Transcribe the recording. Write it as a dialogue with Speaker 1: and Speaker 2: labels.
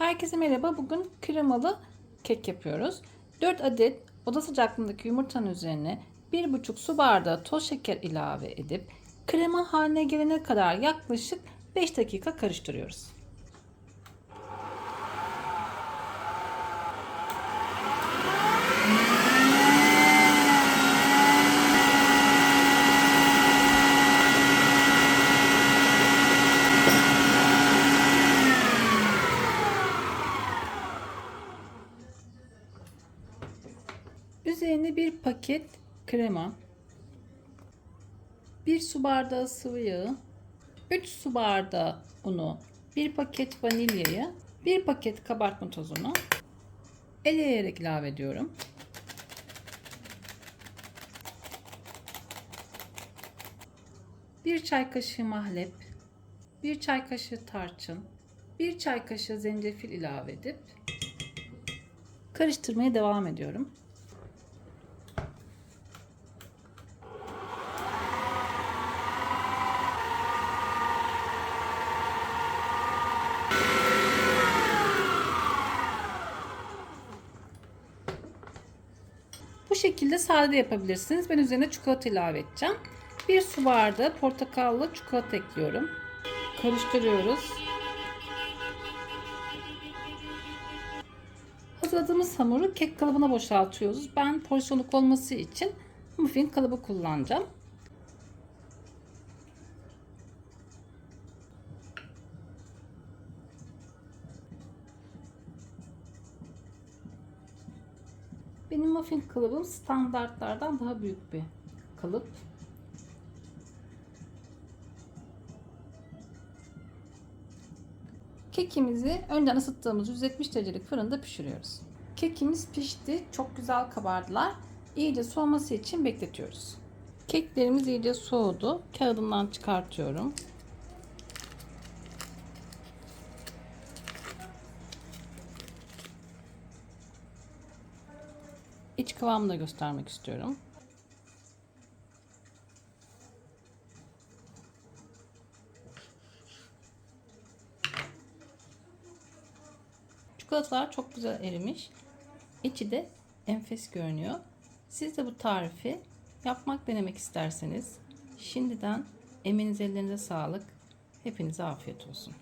Speaker 1: Herkese merhaba. Bugün kremalı kek yapıyoruz. 4 adet oda sıcaklığındaki yumurtanın üzerine 1,5 su bardağı toz şeker ilave edip krema haline gelene kadar yaklaşık 5 dakika karıştırıyoruz. Üzerine bir paket krema, 1 su bardağı sıvı yağı, 3 su bardağı unu, 1 paket vanilyayı, 1 paket kabartma tozunu eleyerek ilave ediyorum. Bir çay kaşığı mahlep, bir çay kaşığı tarçın, bir çay kaşığı zencefil ilave edip karıştırmaya devam ediyorum. Bu şekilde sade yapabilirsiniz. Ben üzerine çikolata ilave edeceğim. Bir su bardağı portakallı çikolata ekliyorum. Karıştırıyoruz. Hazırladığımız hamuru kek kalıbına boşaltıyoruz. Ben porsiyonluk olması için muffin kalıbı kullanacağım. Benim muffin kalıbım standartlardan daha büyük bir kalıp. Kekimizi önceden ısıttığımız 170 derecelik fırında pişiriyoruz. Kekimiz pişti. Çok güzel kabardılar. İyice soğuması için bekletiyoruz. Keklerimiz iyice soğudu. Kağıdından çıkartıyorum. İç kıvamını da göstermek istiyorum. Çikolatalar çok güzel erimiş. İçi de enfes görünüyor. Siz de bu tarifi yapmak denemek isterseniz şimdiden eminiz ellerinize sağlık. Hepinize afiyet olsun.